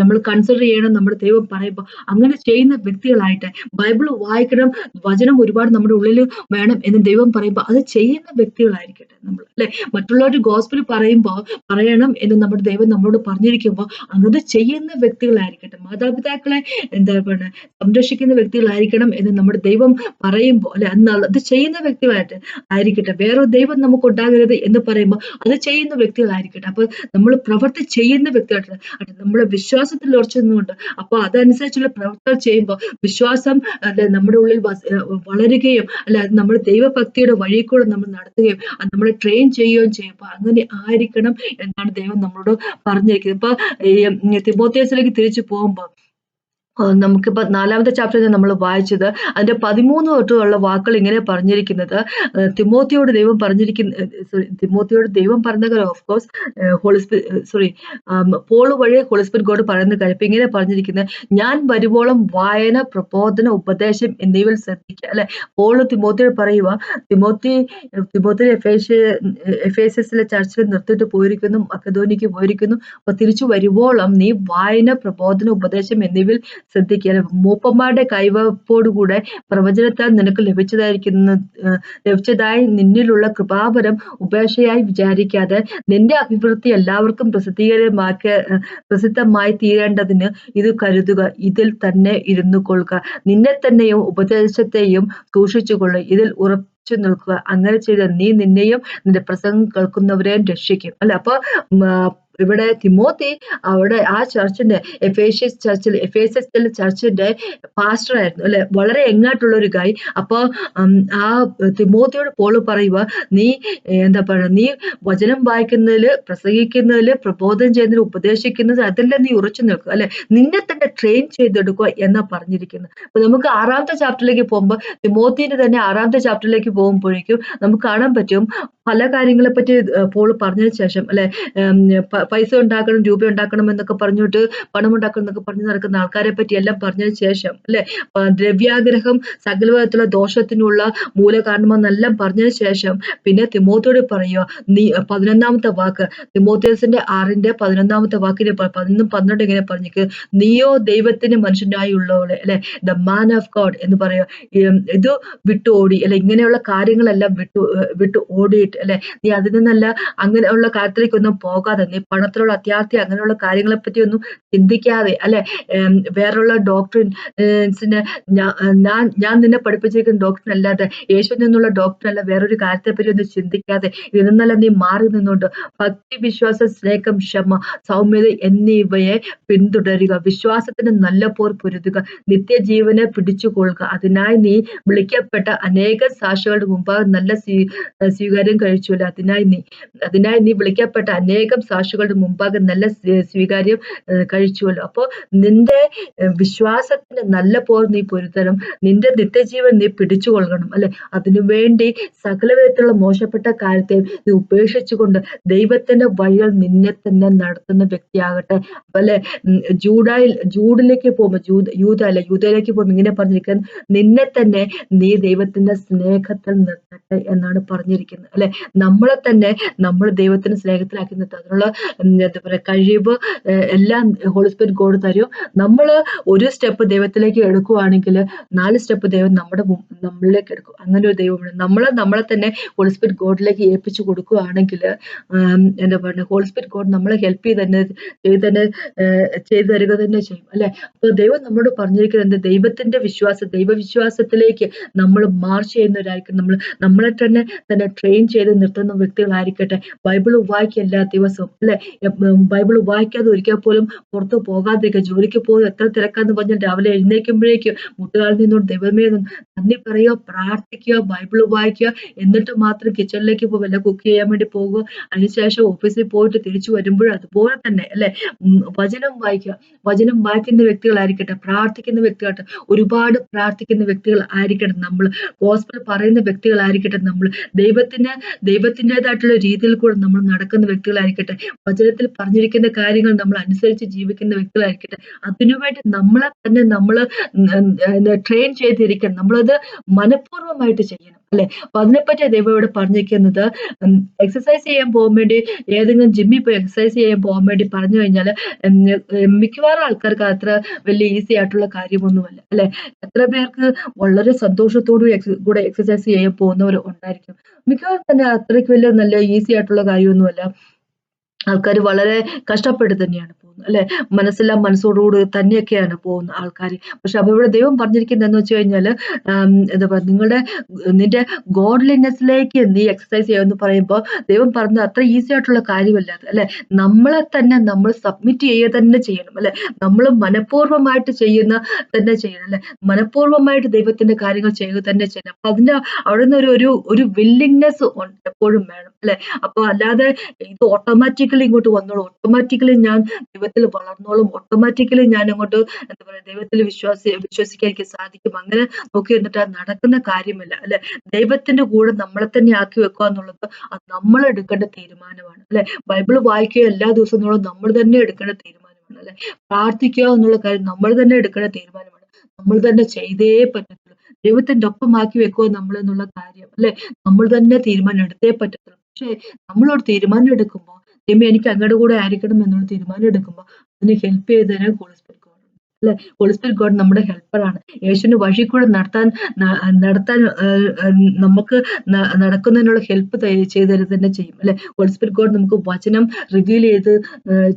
നമ്മൾ കൺസിഡർ ചെയ്യണം നമ്മുടെ ദൈവം പറയുമ്പോൾ അങ്ങനെ ചെയ്യുന്ന വ്യക്തികളായിട്ട് ബൈബിൾ വായിക്കണം വചനം ഒരുപാട് നമ്മുടെ ഉള്ളിൽ വേണം എന്ന് ദൈവം പറയുമ്പോൾ അത് ചെയ്യുന്ന വ്യക്തികളായിരിക്കട്ടെ നമ്മൾ അല്ലെ? മറ്റുള്ളവർ ഗോസ്പിൽ പറയുമ്പോൾ പറയണം എന്ന് നമ്മുടെ ദൈവം നമ്മളോട് പറഞ്ഞിരിക്കുമ്പോൾ അങ്ങനെ ചെയ്യുന്ന വ്യക്തികളായിരിക്കട്ടെ മാതാപിതാക്കളെ എന്താ പറയുക സംരക്ഷിക്കുന്ന വ്യക്തികളായിരിക്കണം എന്ന് നമ്മുടെ ദൈവം പറയുമ്പോൾ അല്ലെ? അത് ചെയ്യുന്ന വ്യക്തികളായിട്ട് ആയിരിക്കട്ടെ. വേറെ ദൈവം നമുക്ക് ഉണ്ടാകരുത് എന്ന് പറയുമ്പോൾ അത് ചെയ്യുന്ന വ്യക്തികളായിരിക്കട്ടെ. അപ്പൊ നമ്മൾ പ്രവർത്തി ചെയ്യുന്ന വ്യക്തികളായിട്ട് നമ്മുടെ വിശ്വാസത്തിൽ ഉറച്ചുകൊണ്ട് അപ്പൊ അതനുസരിച്ചുള്ള പ്രവർത്തനം ചെയ്യുമ്പോൾ വിശ്വാസം അല്ലെ നമ്മുടെ ഉള്ളിൽ വളരുകയും അല്ലെ നമ്മൾ ദൈവഭക്തിയുടെ വഴി കൂടെ നമ്മൾ നടത്തുകയും അത് നമ്മളെ ട്രെയിൻ ചെയ്യുകയും ചെയ്യുമ്പോൾ അങ്ങനെ ആയിരിക്കണം എന്നാണ് ദൈവം നമ്മളോട് പറഞ്ഞിരിക്കുന്നത്. ഇപ്പൊ തിബോത്തേസിലേക്ക് തിരിച്ചു പോകുമ്പോൾ നമുക്കിപ്പോൾ നാലാമത്തെ ചാപ്റ്ററിൽ നമ്മൾ വായിച്ചത് അതിന്റെ പതിമൂന്ന് തൊട്ടുള്ള വാക്കുകൾ ഇങ്ങനെ പറഞ്ഞിരിക്കുന്നത്. തിമോത്തിയോട് ദൈവം പറഞ്ഞിരിക്കുന്ന സോറി തിമോത്തിയോട് ദൈവം പറഞ്ഞ ഓഫ് കോഴ്സ് ഹോളിസ്പി സോറി പോൾ വഴി ഗോഡ് പറയുന്ന കാര്യം. ഇപ്പൊ ഇങ്ങനെ പറഞ്ഞിരിക്കുന്നത് ഞാൻ വരുവോളം വായന പ്രബോധന ഉപദേശം എന്നിവയിൽ ശ്രദ്ധിക്കുക അല്ലെ? പോൾ തിമോത്തിയോട് പറയുക തിമോത്തി തിമോത്തി എഫേസ് എഫേസസിലെ ചർച്ചിൽ നിർത്തിയിട്ട് പോയിരിക്കുന്നു അക്കധോനിക്ക് പോയിരിക്കുന്നു. അപ്പൊ തിരിച്ചു വരുവോളം നീ വായന പ്രബോധന ഉപദേശം എന്നിവയിൽ ശ്രദ്ധിക്കുക മൂപ്പന്മാരുടെ കൈവപ്പോടുകൂടെ പ്രവചനത്താൽ നിനക്ക് ലഭിച്ചതായിരിക്കുന്ന ലഭിച്ചതായി നിന്നിലുള്ള കൃപാപരം ഉപേക്ഷയായി വിചാരിക്കാതെ നിന്റെ അഭിവൃദ്ധി എല്ലാവർക്കും പ്രസിദ്ധീകരമാക്കി പ്രസിദ്ധമായി തീരേണ്ടതിന് ഇത് കരുതുക. ഇതിൽ തന്നെ ഇരുന്നു കൊള്ളുക. നിന്നെ തന്നെയും ഉപദേശത്തെയും സൂക്ഷിച്ചുകൊള്ളുക ഇതിൽ ഉറച്ചു നിൽക്കുക. അങ്ങനെ ചെയ്ത നീ നിന്നെയും നിന്റെ പ്രസംഗം കേൾക്കുന്നവരെയും രക്ഷിക്കും. അല്ല? അപ്പൊ ഇവിടെ തിമോത്തി അവിടെ ആ ചർച്ചിന്റെ എഫേഷ്യസ് ചർച്ചിൽ എഫേസസ് ചർച്ചിന്റെ പാസ്റ്റർ ആയിരുന്നു അല്ലെ? വളരെ എങ്ങാട്ടുള്ള ഒരു ഗായ് അപ്പൊ ആ തിമോത്തിയോട് പോൾ പറയുക നീ എന്താ പറയുക നീ വചനം വായിക്കുന്നതിൽ പ്രസംഗിക്കുന്നതിൽ പ്രബോധനം ചെയ്യുന്നതിൽ ഉപദേശിക്കുന്നത് അതെല്ലാം നീ ഉറച്ചു നിൽക്കുക അല്ലെ? നിന്നെ തന്നെ ട്രെയിൻ ചെയ്തെടുക്കുക എന്നാ പറഞ്ഞിരിക്കുന്നത് അപ്പൊ നമുക്ക് ആറാമത്തെ ചാപ്റ്ററിലേക്ക് പോകുമ്പോൾ തിമോത്തിന്റെ തന്നെ ആറാമത്തെ ചാപ്റ്ററിലേക്ക് പോകുമ്പോഴേക്കും നമുക്ക് കാണാൻ പറ്റും പല കാര്യങ്ങളെ പറ്റി പോൾ പറഞ്ഞതിന് ശേഷം അല്ലെ? പൈസ ഉണ്ടാക്കണം രൂപ ഉണ്ടാക്കണം എന്നൊക്കെ പറഞ്ഞിട്ട് പണം ഉണ്ടാക്കണം എന്നൊക്കെ പറഞ്ഞു നടക്കുന്ന ആൾക്കാരെ പറ്റി എല്ലാം പറഞ്ഞതിന് ശേഷം അല്ലെ? ദ്രവ്യാഗ്രഹം സകലവിധത്തിലുള്ള ദോഷത്തിനുള്ള മൂലകാരണമെന്നെല്ലാം പറഞ്ഞതിന് ശേഷം പിന്നെ തിമോത്തോട് പറയുക നീ പതിനൊന്നാമത്തെ വാക്ക് തിമോത്തേസിന്റെ ആറിന്റെ പതിനൊന്നാമത്തെ വാക്കിന് പതിനൊന്നും പന്ത്രണ്ട് ഇങ്ങനെ പറഞ്ഞിക്ക് നീയോ ദൈവത്തിന് മനുഷ്യനായി ഉള്ളവളെ അല്ലെ? ദ മാൻ ഓഫ് ഗോഡ് എന്ന് പറയുക ഇത് വിട്ടു ഓടി അല്ലെ? ഇങ്ങനെയുള്ള കാര്യങ്ങളെല്ലാം വിട്ടു വിട്ടു ഓടിയിട്ട് അല്ലെ? നീ അതിൽ നിന്നല്ല അങ്ങനെയുള്ള കാര്യത്തിലേക്കൊന്നും പോകാതെ നീ പണത്തിലുള്ള അത്യാർത്ഥി അങ്ങനെയുള്ള കാര്യങ്ങളെ പറ്റി ഒന്നും ചിന്തിക്കാതെ അല്ലെ? വേറുള്ള ഡോക്ടറിൻസിന് ഞാൻ ഞാൻ നിന്നെ പഠിപ്പിച്ചിരിക്കുന്ന ഡോക്ടർ അല്ലാതെ യേശു നിന്നുള്ള ഡോക്ടർ അല്ല വേറൊരു കാര്യത്തെ പറ്റി ഒന്നും ചിന്തിക്കാതെ ഇതിൽ നീ മാറി നിന്നുണ്ട് ഭക്തി വിശ്വാസം സ്നേഹം ക്ഷമ സൗമ്യത എന്നിവയെ പിന്തുടരുക വിശ്വാസത്തിന് നല്ല പോർ പൊരുതുക നിത്യജീവനെ പിടിച്ചുകൊള്ളുക. അതിനായി നീ വിളിക്കപ്പെട്ട അനേക സാക്ഷികളുടെ മുമ്പാകെ നല്ല സ്വീകാര്യം കഴിച്ചുവല്ലോ അതിനായി നീ അതിനായി നീ വിളിക്കപ്പെട്ട അനേകം സാക്ഷികളുടെ മുമ്പാകെ നല്ല സ്വീകാര്യം കഴിച്ചുവല്ലോ. അപ്പോൾ നിന്റെ വിശ്വാസത്തിന് നല്ല പോർ നീ പൊരുത്തണം. നിന്റെ നിത്യജീവൻ നീ പിടിച്ചുകൊള്ളണം അല്ലെ? അതിനുവേണ്ടി സകല വിധത്തിലുള്ള മോശപ്പെട്ട കാര്യത്തെ നീ ഉപേക്ഷിച്ചുകൊണ്ട് ദൈവത്തിന്റെ വഴികൾ നിന്നെ തന്നെ നടത്തുന്ന വ്യക്തിയാകട്ടെ. അല്ലെ? ജൂഡായിൽ ജൂഡിലേക്ക് പോകുമ്പോൾ ജൂത യൂത അല്ല? യൂതയിലേക്ക് പോകുമ്പോൾ ഇങ്ങനെ പറഞ്ഞിരിക്കുന്നത് നിന്നെ തന്നെ നീ ദൈവത്തിന്റെ സ്നേഹത്തിൽ നിർത്തട്ടെ എന്നാണ് പറഞ്ഞിരിക്കുന്നത് അല്ലെ? നമ്മളെ തന്നെ നമ്മൾ ദൈവത്തിന്റെ സ്നേഹത്തിലാക്കി നിർത്തുക അതിനുള്ള എന്താ പറയുക കഴിവ് എല്ലാം ഹോളിസ്പിരിറ്റ് ഗോഡ് തരും. നമ്മൾ ഒരു സ്റ്റെപ്പ് ദൈവത്തിലേക്ക് എടുക്കുവാണെങ്കിൽ നാല് സ്റ്റെപ്പ് ദൈവം നമ്മുടെ നമ്മളിലേക്ക് എടുക്കും. അങ്ങനെ ഒരു ദൈവമാണ് നമ്മൾ നമ്മളെ തന്നെ ഹോളിസ്പിരിറ്റ് ഗോഡിലേക്ക് ഏൽപ്പിച്ചു കൊടുക്കുകയാണെങ്കിൽ എന്താ പറയുക ഹോളിസ്പിരിറ്റ് ഗോഡ് നമ്മളെ ഹെൽപ്പ് ചെയ്ത് തന്നെ ചെയ്ത് തന്നെ ചെയ്തു തരിക തന്നെ ചെയ്യും അല്ലെ? അപ്പൊ ദൈവം നമ്മളോട് പറഞ്ഞിരിക്കുന്നത് ദൈവത്തിന്റെ വിശ്വാസം ദൈവവിശ്വാസത്തിലേക്ക് നമ്മൾ മാർച്ച് ചെയ്യുന്നവരായിരിക്കും. നമ്മൾ നമ്മളെ തന്നെ തന്നെ ട്രെയിൻ ചെയ്ത് നിർത്തുന്ന വ്യക്തികളായിരിക്കട്ടെ. ബൈബിൾ വായിക്കുക എല്ലാ ദിവസവും അല്ലെ? ബൈബിൾ വായിക്കാതെ ഒരിക്കൽ പോലും പുറത്തു പോകാതിരിക്കുക. ജോലിക്ക് പോകും എത്ര തിരക്കാന്ന് പറഞ്ഞാൽ രാവിലെ എഴുന്നേൽക്കുമ്പോഴേക്കും മുട്ടുകാലിൽ നിന്നോട് ദൈവമേ നന്ദി പറയുക പ്രാർത്ഥിക്കുക ബൈബിൾ വായിക്കുക. എന്നിട്ട് മാത്രം കിച്ചണിലേക്ക് പോകുക വല്ല കുക്ക് ചെയ്യാൻ വേണ്ടി പോകുക അതിനുശേഷം ഓഫീസിൽ പോയിട്ട് തിരിച്ചു വരുമ്പോഴും അതുപോലെ തന്നെ അല്ലെ? വചനം വായിക്കുക. വചനം വായിക്കുന്ന വ്യക്തികളായിരിക്കട്ടെ പ്രാർത്ഥിക്കുന്ന വ്യക്തികളായിട്ട് ഒരുപാട് പ്രാർത്ഥിക്കുന്ന വ്യക്തികൾ ആയിരിക്കട്ടെ നമ്മൾ ഗോസ്പൽ പറയുന്ന വ്യക്തികളായിരിക്കട്ടെ നമ്മൾ ദൈവത്തിന് ദൈവത്തിന്റെതായിട്ടുള്ള രീതിയിൽ കൂടെ നമ്മൾ നടക്കുന്ന വ്യക്തികളായിരിക്കട്ടെ. വചനത്തിൽ പറഞ്ഞിരിക്കുന്ന കാര്യങ്ങൾ നമ്മൾ അനുസരിച്ച് ജീവിക്കുന്ന വ്യക്തികളായിരിക്കട്ടെ. അതിനുവേണ്ടി നമ്മളെ തന്നെ നമ്മൾ ട്രെയിൻ ചെയ്തിരിക്കണം. നമ്മളത് മനഃപൂർവമായിട്ട് ചെയ്യണം അല്ലെ? അപ്പൊ അതിനെപ്പറ്റി ദൈവം ഇവിടെ പറഞ്ഞിരിക്കുന്നത്. എക്സസൈസ് ചെയ്യാൻ പോകാൻ വേണ്ടി ഏതെങ്കിലും ജിമ്മിൽ പോയി എക്സസൈസ് ചെയ്യാൻ പോകാൻ വേണ്ടി പറഞ്ഞു കഴിഞ്ഞാൽ മിക്കവാറും ആൾക്കാർക്ക് അത്ര വലിയ ഈസി ആയിട്ടുള്ള കാര്യമൊന്നുമല്ല അല്ലെ? എത്ര പേർക്ക് വളരെ സന്തോഷത്തോടു കൂടെ എക്സസൈസ് ചെയ്യാൻ പോകുന്നവർ ഉണ്ടായിരിക്കും. മിക്കവാറും തന്നെ അത്രയ്ക്ക് വലിയ നല്ല ഈസി ആയിട്ടുള്ള കാര്യമൊന്നുമല്ല. ആൾക്കാർ വളരെ കഷ്ടപ്പെട്ട് തന്നെയാണ്. പോകുന്നത്. അല്ലെ? മനസ്സെല്ലാം മനസ്സോടുകൂടി തന്നെയൊക്കെയാണ് പോകുന്ന ആൾക്കാർ പക്ഷെ അപ്പൊ ഇവിടെ ദൈവം പറഞ്ഞിരിക്കുന്നത് എന്ന് വെച്ച് കഴിഞ്ഞാൽ എന്താ പറയുക നിങ്ങളുടെ നിന്റെ ഗോഡ്ലിനെസ്സിലേക്ക് നീ എക്സസൈസ് ചെയ്യുമെന്ന് പറയുമ്പോൾ ദൈവം പറഞ്ഞ അത്ര ഈസി ആയിട്ടുള്ള കാര്യമല്ല അല്ലെ? നമ്മളെ തന്നെ നമ്മൾ സബ്മിറ്റ് ചെയ്യുക തന്നെ ചെയ്യണം. അല്ലെ? നമ്മൾ മനഃപൂർവമായിട്ട് ചെയ്യുന്ന തന്നെ ചെയ്യണം. അല്ലെ? മനഃപൂർവമായിട്ട് ദൈവത്തിന്റെ കാര്യങ്ങൾ ചെയ്യുക തന്നെ ചെയ്യണം. അപ്പൊ അതിന്റെ അവിടെ നിന്ന് ഒരു ഒരു വില്ലിങ്നെസ് എപ്പോഴും വേണം. അല്ലെ? അപ്പൊ അല്ലാതെ ഇത് ഓട്ടോമാറ്റിക്കലി ഇങ്ങോട്ട് വന്നോളൂ. ഓട്ടോമാറ്റിക്കലി ഞാൻ ദൈവത്തിൽ വളർന്നോളും. ഓട്ടോമാറ്റിക്കലി ഞാൻ അങ്ങോട്ട് എന്താ പറയാ ദൈവത്തിൽ വിശ്വാസി വിശ്വസിക്കാൻ എനിക്ക് സാധിക്കും. അങ്ങനെ നോക്കി എന്നിട്ട് നടക്കുന്ന കാര്യമല്ല അല്ലെ? ദൈവത്തിന്റെ കൂടെ നമ്മളെ തന്നെ ആക്കി വെക്കുക എന്നുള്ളത് അത് നമ്മൾ എടുക്കേണ്ട തീരുമാനമാണ് അല്ലെ? ബൈബിൾ വായിക്കുക എല്ലാ ദിവസവും നമ്മൾ തന്നെ എടുക്കേണ്ട തീരുമാനമാണ് അല്ലെ? പ്രാർത്ഥിക്കുക എന്നുള്ള കാര്യം നമ്മൾ തന്നെ എടുക്കേണ്ട തീരുമാനമാണ്. നമ്മൾ തന്നെ ചെയ്തേ പറ്റത്തുള്ളൂ. ദൈവത്തിന്റെ ഒപ്പമാക്കി വെക്കുക നമ്മൾ എന്നുള്ള കാര്യം അല്ലെ? നമ്മൾ തന്നെ തീരുമാനം എടുത്തേ പറ്റത്തുള്ളൂ. പക്ഷേ നമ്മളൊരു തീരുമാനം എടുക്കുമ്പോൾ ദൈവമേ എനിക്ക് അങ്ങയുടെ കൂടെ ആയിരിക്കണം എന്നുള്ള തീരുമാനം എടുക്കുമ്പോൾ അതിന് ഹെൽപ്പ് ചെയ്ത് തരാൻ ഹോളി സ്പിരിറ്റ് ഗോഡ് അല്ലെ ഹോളി സ്പിരിറ്റ് ഗോഡ് നമ്മുടെ ഹെൽപ്പറാണ് യേശുവിന്റെ വഴി കൂടെ നടത്താൻ നടത്താൻ നമുക്ക് നടക്കുന്നതിനുള്ള ഹെൽപ്പ് ചെയ്തു തരുക തന്നെ ചെയ്യും. അല്ലെ ഹോളി സ്പിരിറ്റ് ഗോഡ് നമുക്ക് വചനം റിവീൽ ചെയ്ത്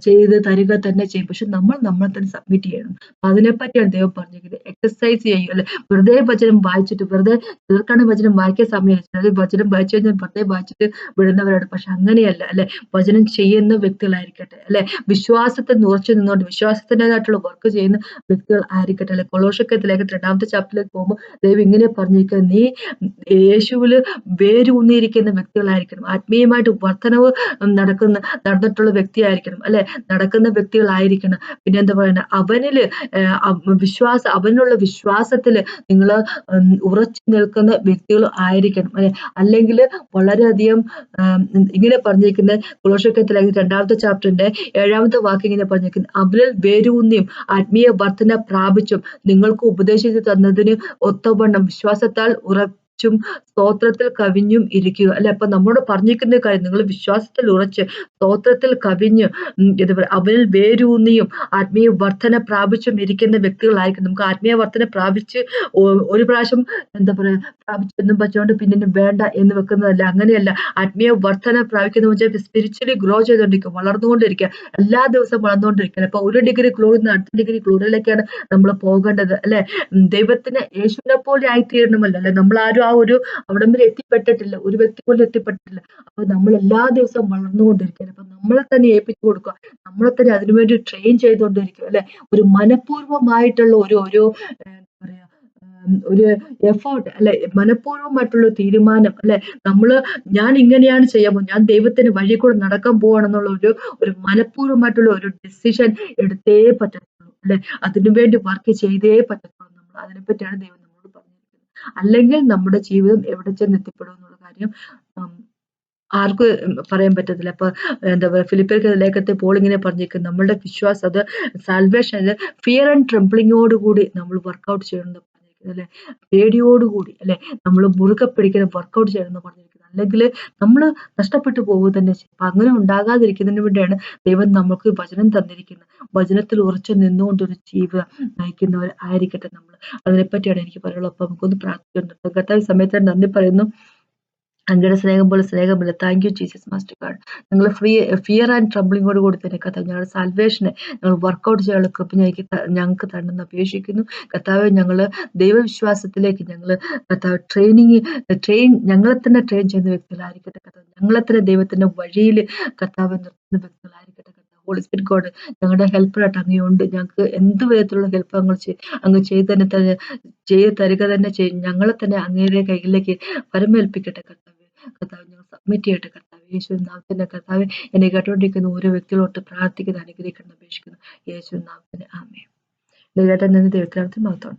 ചെയ്ത് തരിക തന്നെ ചെയ്യും. പക്ഷെ നമ്മൾ നമ്മളെ തന്നെ സബ്മിറ്റ് ചെയ്യണം. അതിനെപ്പറ്റിയാണ് ദൈവം പറഞ്ഞിരിക്കുന്നത്. എക്സസൈസ് ചെയ്യും. അല്ലെ വെറുതെ വചനം വായിച്ചിട്ട് വെറുതെ ചിലർക്കാണ് വചനം വായിക്കാൻ സമയം ചിലർ വചനം വായിച്ചു കഴിഞ്ഞാൽ വെറുതെ വായിച്ചിട്ട് വിടുന്നവരാണ്. പക്ഷെ അങ്ങനെയല്ല. അല്ലെ വചനം ചെയ്യുന്ന വ്യക്തികളായിരിക്കട്ടെ. അല്ലെ വിശ്വാസത്തെ ഉറച്ചു നിന്നുകൊണ്ട് വിശ്വാസത്തിന്റെതായിട്ടുള്ള വർക്ക് ചെയ്യുന്ന വ്യക്തികൾ ആയിരിക്കട്ടെ അല്ലെ കൊളോഷക്കത്തിലേക്ക് രണ്ടാമത്തെ ചാപ്റ്ററിലേക്ക് പോകുമ്പോൾ ദൈവം ഇങ്ങനെ പറഞ്ഞിരിക്കുക നീ യേശുവിൽ വേരൂന്നിയിരിക്കുന്ന വ്യക്തികളായിരിക്കണം. ആത്മീയമായിട്ട് വർധനവ് നടക്കുന്ന നടന്നിട്ടുള്ള വ്യക്തിയായിരിക്കണം അല്ലെ? നടക്കുന്ന വ്യക്തികളായിരിക്കണം. പിന്നെ എന്താ പറയുക അവനിൽ വിശ്വാസ അവനുള്ള വിശ്വാസത്തിൽ നിങ്ങൾ ഉറച്ചു നിൽക്കുന്ന വ്യക്തികൾ ആയിരിക്കണം അല്ലെ? അല്ലെങ്കിൽ വളരെയധികം ഇങ്ങനെ പറഞ്ഞിരിക്കുന്ന കുളോഷക്കത്തിലേക്ക് രണ്ടാമത്തെ ചാപ്റ്ററിന്റെ ഏഴാമത്തെ വാക്ക് ഇങ്ങനെ പറഞ്ഞിരിക്കുന്നത് അവരിൽ വേരൂന്നിയും ആത്മീയ വർധന പ്രാപിച്ചും. നിങ്ങൾക്ക് ഉപദേശിച്ചു തന്നതിന് ഒത്തവണ്ണം വിശ്വാസത്താൽ ഉറ ഉറച്ചും സ്തോത്രത്തിൽ കവിഞ്ഞും ഇരിക്കുക. അല്ലെ? അപ്പൊ നമ്മോട് പറഞ്ഞിരിക്കുന്ന കാര്യം നിങ്ങൾ വിശ്വാസത്തിൽ ഉറച്ച് സ്തോത്രത്തിൽ കവിഞ്ഞ് എന്താ പറയുക അവരിൽ വേരൂന്നിയും ആത്മീയ വർധന പ്രാപിച്ചും ഇരിക്കുന്ന വ്യക്തികളായിരിക്കും. നമുക്ക് ആത്മീയ വർധന പ്രാപിച്ച് ഒരു പ്രാവശ്യം എന്താ പറയാ പ്രാപിച്ചെന്നും പറ്റുകൊണ്ട് പിന്നെ വേണ്ട എന്ന് വെക്കുന്നതല്ല. അങ്ങനെയല്ല. ആത്മീയ വർധന പ്രാപിക്കുന്ന വെച്ചാൽ സ്പിരിച്വലി ഗ്രോ ചെയ്തുകൊണ്ടിരിക്കും വളർന്നുകൊണ്ടിരിക്കുക എല്ലാ ദിവസവും വളർന്നുകൊണ്ടിരിക്കുക. അപ്പൊ ഒരു ഡിഗ്രി ക്ലൂറിൽ അടുത്ത ഡിഗ്രി ക്ലൂറിലേക്കാണ് നമ്മൾ പോകേണ്ടത്. അല്ലെ? ദൈവത്തിന് യേശുവിനെ പോലെ ആയിത്തീരണമല്ലോ അല്ലെ? നമ്മൾ ആരും ആ ഒരു അവിടം വരെ എത്തിപ്പെട്ടിട്ടില്ല. ഒരു വ്യക്തി പോലും എത്തിപ്പെട്ടിട്ടില്ല. അപ്പൊ നമ്മൾ എല്ലാ ദിവസവും വളർന്നുകൊണ്ടിരിക്കുകയാണ്. അപ്പൊ നമ്മളെ തന്നെ ഏൽപ്പിച്ചു കൊടുക്കുക. നമ്മളെ തന്നെ അതിനുവേണ്ടി ട്രെയിൻ ചെയ്തുകൊണ്ടിരിക്കുക അല്ലെ? ഒരു മനഃപൂർവമായിട്ടുള്ള ഒരു ഒരു എന്താ പറയാ ഒരു എഫേർട്ട് അല്ലെ? മനഃപൂർവമായിട്ടുള്ള തീരുമാനം അല്ലെ? നമ്മൾ ഞാൻ ഇങ്ങനെയാണ് ചെയ്യാൻ ഞാൻ ദൈവത്തിന് വഴി കൂടെ നടക്കാൻ പോവാണെന്നുള്ള ഒരു ഒരു മനഃപൂർവമായിട്ടുള്ള ഒരു ഡിസിഷൻ എടുത്തേ പറ്റത്തുള്ളൂ അല്ലെ? അതിനുവേണ്ടി വർക്ക് ചെയ്തേ പറ്റത്തുള്ളൂ നമ്മൾ. അതിനെപ്പറ്റിയാണ് ദൈവം അല്ലെങ്കിൽ നമ്മുടെ ജീവിതം എവിടെ ചെന്ന് എത്തിപ്പെടും എന്നുള്ള കാര്യം ആർക്ക് പറയാൻ പറ്റത്തില്ല. അപ്പൊ എന്താ പറയുക ഫിലിപ്പിയർക്ക് ലേഖത്തെ പോൾ ഇങ്ങനെ പറഞ്ഞേക്കും നമ്മളുടെ വിശ്വാസം അത് സാൽവേഷൻ ഫിയർ ആൻഡ് ട്രംപ്ലിങ്ങോട് കൂടി നമ്മൾ വർക്കൗട്ട് ചെയ്യണമെന്ന് പറഞ്ഞിരിക്കുന്നത് അല്ലെ? പേടിയോടുകൂടി അല്ലെ? നമ്മൾ മുറുകെ പിടിക്കുന്ന വർക്ക്ഔട്ട് ചെയ്യണം എന്ന് പറഞ്ഞിരിക്കുന്നത് അല്ലെങ്കിൽ നമ്മൾ നഷ്ടപ്പെട്ടു പോകുക തന്നെ ചെയ്യും. അപ്പൊ അങ്ങനെ ഉണ്ടാകാതിരിക്കുന്നതിന് വേണ്ടിയാണ് ദൈവം നമുക്ക് വചനം തന്നിരിക്കുന്നത്. വചനത്തിൽ ഉറച്ചു നിന്നുകൊണ്ടൊരു ജീവിതം നയിക്കുന്നവർ ആയിരിക്കട്ടെ നമ്മൾ അതിനെപ്പറ്റിയാണ് എനിക്ക് പറയാനുള്ളത്. അപ്പൊ നമുക്കൊന്ന് പ്രാർത്ഥിക്കുന്നുണ്ട് കർത്താവ് സമയത്ത് നന്ദി പറയുന്നു. അങ്ങയുടെ സ്നേഹം പോലെ സ്നേഹമില്ല thank you Jesus master card നിങ്ങൾ ഫ്രീ ഫിയർ ആൻഡ് ട്രബിളിങ്ങോട് കൂടി തന്നെ കർത്താവ് ഞങ്ങളുടെ സാൽവേഷനെ ഞങ്ങൾ വർക്കൗട്ട് ചെയ്യാനുള്ള കൃപ ഞങ്ങൾക്ക് ഞങ്ങൾക്ക് തന്നെന്ന് അപേക്ഷിക്കുന്നു. കർത്താവ് ഞങ്ങൾ ദൈവവിശ്വാസത്തിലേക്ക് ഞങ്ങൾ കർത്താവ് ട്രെയിനിങ് ട്രെയിൻ ഞങ്ങളെ തന്നെ ട്രെയിൻ ചെയ്യുന്ന വ്യക്തികളായിരിക്കട്ടെ കർത്താവ്. ഞങ്ങളെ തന്നെ ദൈവത്തിന്റെ വഴിയിൽ കർത്താവ് നിർത്തുന്ന വ്യക്തികളായിരിക്കട്ടെ ഹോളി സ്പിരിറ്റ് ഗോഡ് ഞങ്ങളുടെ ഹെൽപ്പറായിട്ട് അങ്ങയുണ്ട്. ഞങ്ങൾക്ക് എന്ത് വിധത്തിലുള്ള ഹെൽപ്പ് അങ്ങ് അങ്ങ് ചെയ്ത് തന്നെ തന്നെ ചെയ്ത് തരിക തന്നെ ചെയ്യും. ഞങ്ങളെ തന്നെ അങ്ങയുടെ കയ്യിലേക്ക് പരമേൽപ്പിക്കട്ടെ കർത്താവ് ഞങ്ങൾ സബ്മിറ്റ് ചെയ്യട്ടെ കർത്താവ് യേശു നാമത്തിന്റെ കർത്താവ് എന്നെ കേട്ടോണ്ടിരിക്കുന്ന ഓരോ വ്യക്തികളോട്ട് പ്രാർത്ഥിക്കുന്ന അനുഗ്രഹിക്കണം അപേക്ഷിക്കുന്നു. യേശു നാമത്തിന് ആമേ കേട്ട നിന്ന് ദൈവത്തിനകത്ത് മഹത്വം